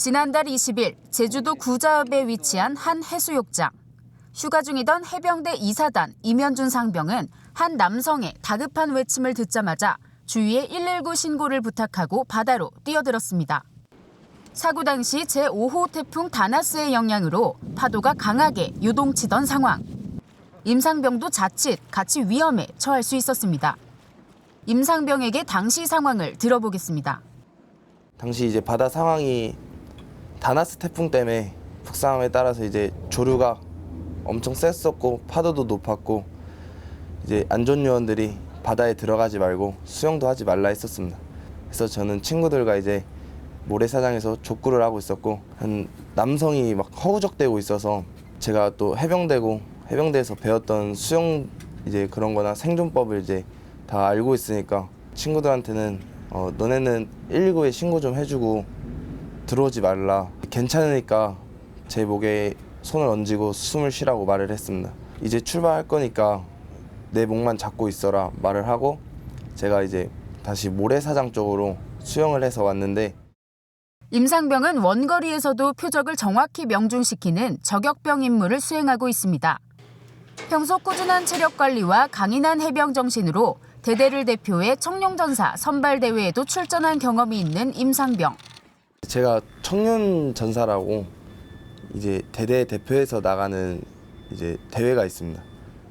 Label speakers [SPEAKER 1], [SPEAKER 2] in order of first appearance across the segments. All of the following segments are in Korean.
[SPEAKER 1] 지난달 20일 제주도 구자읍에 위치한 한 해수욕장. 휴가 중이던 해병대 이사단 이면준 상병은 한 남성의 다급한 외침을 듣자마자 주위에 119 신고를 부탁하고 바다로 뛰어들었습니다. 사고 당시 제5호 태풍 다나스의 영향으로 파도가 강하게 요동치던 상황. 임상병도 자칫 같이 위험에 처할 수 있었습니다. 임상병에게 당시 상황을 들어보겠습니다.
[SPEAKER 2] 당시 이제 바다 상황이 다나스 태풍 때문에 북상함에 따라서 이제 조류가 엄청 셌었고 파도도 높았고 이제 안전 요원들이 바다에 들어가지 말고 수영도 하지 말라 했었습니다. 그래서 저는 친구들과 이제 모래사장에서 족구를 하고 있었고 한 남성이 막 허우적대고 있어서 제가 또 해병대고 해병대에서 배웠던 수영 이제 그런 거나 생존법을 이제 다 알고 있으니까 친구들한테는 어, 너네는 119에 신고 좀 해주고 들어오지 말라 괜찮으니까 제 목에 손을 얹고 숨을 쉬라고 말을 했습니다 이제 출발할 거니까 내 목만 잡고 있어라 말을 하고 제가 이제 다시 모래사장 쪽으로 수영을 해서 왔는데
[SPEAKER 1] 임상병은 원거리에서도 표적을 정확히 명중시키는 저격병 임무를 수행하고 있습니다. 평소 꾸준한 체력 관리와 강인한 해병 정신으로 대대를 대표해 청룡전사 선발 대회에도 출전한 경험이 있는 임상병.
[SPEAKER 2] 제가 청년 전사라고 이제 대대 대표에서 나가는 이제 대회가 있습니다.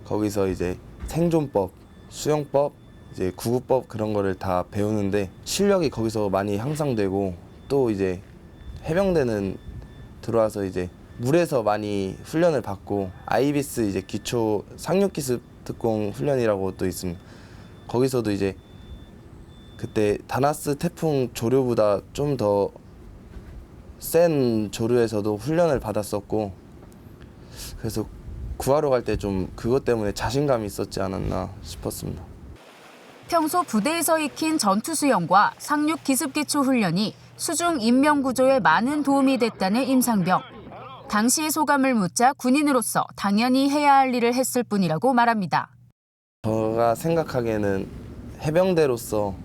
[SPEAKER 2] 거기서 이제 생존법, 수영법, 이제 구급법 그런 거를 다 배우는데 실력이 거기서 많이 향상되고 또 이제 해병대는 들어와서 이제 물에서 많이 훈련을 받고 아이비스 이제 기초 상륙 기습 특공 훈련이라고 또 있습니다. 거기서도 이제 그때 다나스 태풍 조류보다 좀더 센 조류에서도 훈련을 받았었고 그래서 구하러 갈 때 좀 그것 때문에 자신감이 있었지 않았나 싶었습니다.
[SPEAKER 1] 평소 부대에서 익힌 전투 수영과 상륙 기습 기초 훈련이 수중 인명 구조에 많은 도움이 됐다는 임상병. 당시의 소감을 묻자 군인으로서 당연히 해야 할 일을 했을 뿐이라고 말합니다.
[SPEAKER 2] 제가 생각하기에는 해병대로서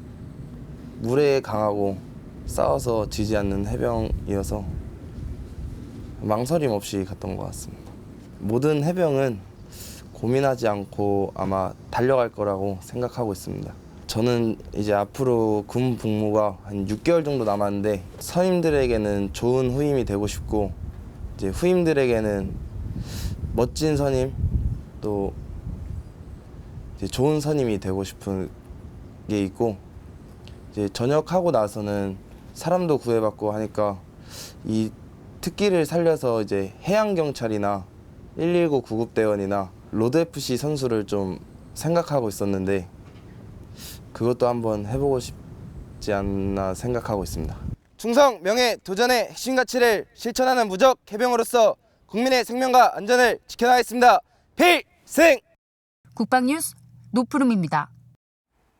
[SPEAKER 2] 물에 강하고 싸워서 지지 않는 해병이어서 망설임 없이 갔던 것 같습니다. 모든 해병은 고민하지 않고 아마 달려갈 거라고 생각하고 있습니다. 저는 이제 앞으로 군 복무가 한 6개월 정도 남았는데 선임들에게는 좋은 후임이 되고 싶고 이제 후임들에게는 멋진 선임 또 좋은 선임이 되고 싶은 게 있고 이제 전역하고 나서는 사람도 구해받고 하니까 이 특기를 살려서 이제 해양 경찰이나 119 구급대원이나 로드 FC 선수를 좀 생각하고 있었는데 그것도 한번 해보고 싶지 않나 생각하고 있습니다. 충성, 명예, 도전의 핵심 가치를 실천하는 무적 해병으로서 국민의 생명과 안전을 지켜나가겠습니다. 필승!
[SPEAKER 1] 국방뉴스 노푸름입니다.